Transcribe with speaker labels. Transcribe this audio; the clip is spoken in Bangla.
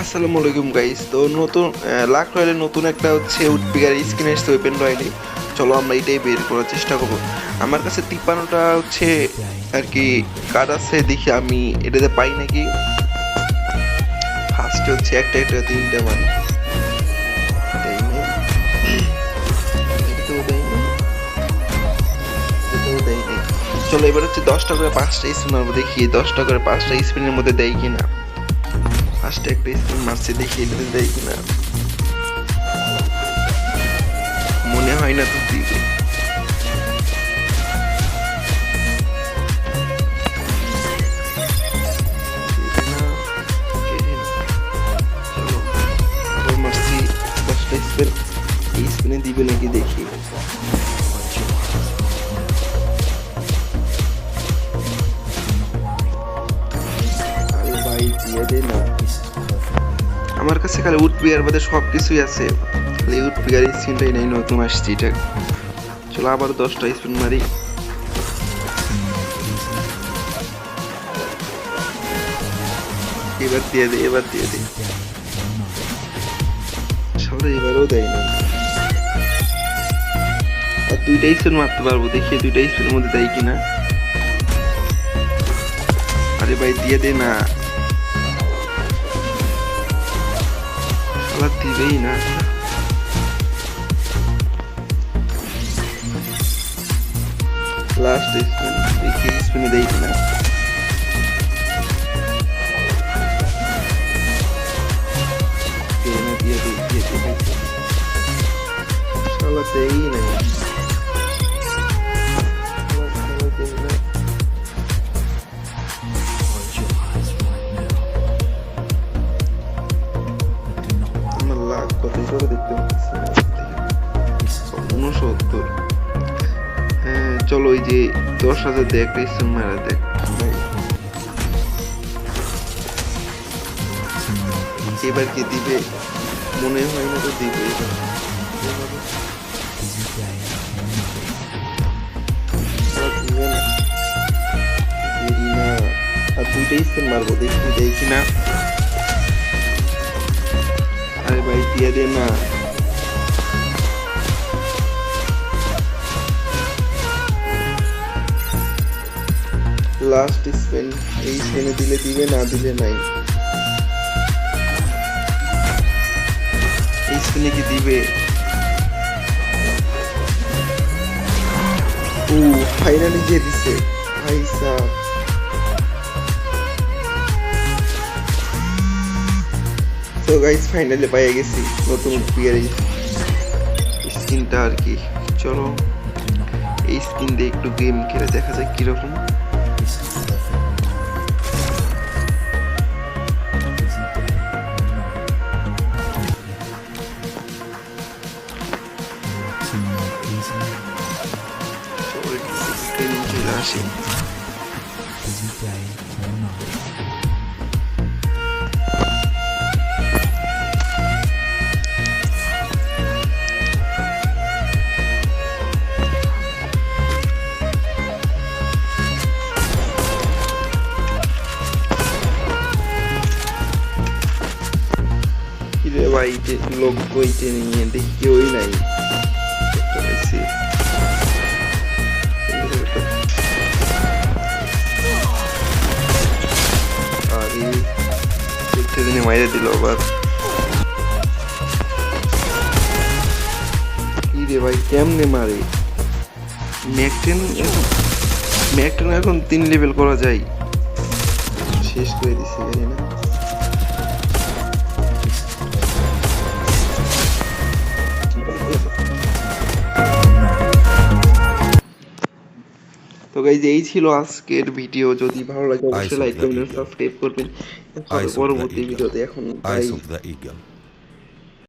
Speaker 1: আসসালামু আলাইকুম গাইস তো নতুন লাখ রয়্যালের নতুন একটা হচ্ছে উডপিকার স্ক্রিন এসছে ওপেন রয়্যালে চলো আমরা এটাই বের করার চেষ্টা করব। আমার কাছে তিপ্পান্নটা হচ্ছে আর কি কার্ড আছে, দেখি আমি এটাতে পাই নাকি। ফার্স্টে হচ্ছে একটা একটা, তিনটা মানে। চলো এবার হচ্ছে দশটা করে পাঁচটা স্পিন দেখি দশটা করে পাঁচটা স্পিনের মধ্যে দেয় কিনা। ফার্স্টে একটা স্পিন মারছি দেখি দেয় কিনা। মনে হয় না তুই আমার কাছে খালি উড বাদে সব কিছুই আছে। খালি উড পিয়ার নাই, নতুন আসছি এটা। চলো আবার দশটা স্পিন মারি। এবার দিয়ে দে, এবার দিয়ে দে। সবাই এবারও দেয় না। আর দুইটা স্পিন মারতে পারব, দেখি দুইটা স্পিনের মধ্যে দেয় কিনা। আরে ভাই, দিয়ে দে না। শালা দিবেই না লাস্ট স্পিন দেখি স্পিনে দেই কিনা দিয়ে না দিয়ে দে উনসত্তর হ্যাঁ চলো ওই যে দশ হাজার দেখ একটা স্টেম মারা দেখ এবার কি দিবে? মনে হয় না তো দিবে। মারবো, দেখি দেখি না। আরে ভাই, দিয়ে দে না। লাস্ট স্পেন এই স্পেনে দিলে দিবে, না দিলে নাই। এই স্পেনে কি দিবে। ও ফাইনালি দিয়ে দিছে। ভাই সাহ। তো গাইস ফাইনালি পেয়ে গেছি নতুন পিয়ার স্কিনটা আর কি। চলো, এই স্কিন দিয়ে একটু গেম খেলে দেখা যায় কীরকম। স্কিন চলে আসি কিরে ভাই যে লোক বইতে নিয়ে দেখি কেউই নাই দেখতে মাইরে দিল আবার কি রে ভাই কেমনে মারে? ম্যাকটেন ম্যাকটেন এখন তিন লেভেল করা যায়। শেষ করে দিছে জানি না। তো গাইজ এই ছিল আজকের ভিডিও যদি ভালো লাগে অবশ্যই লাইক
Speaker 2: the
Speaker 1: সাবস্ক্রাইব করবেন।
Speaker 2: Eyes of the eagle.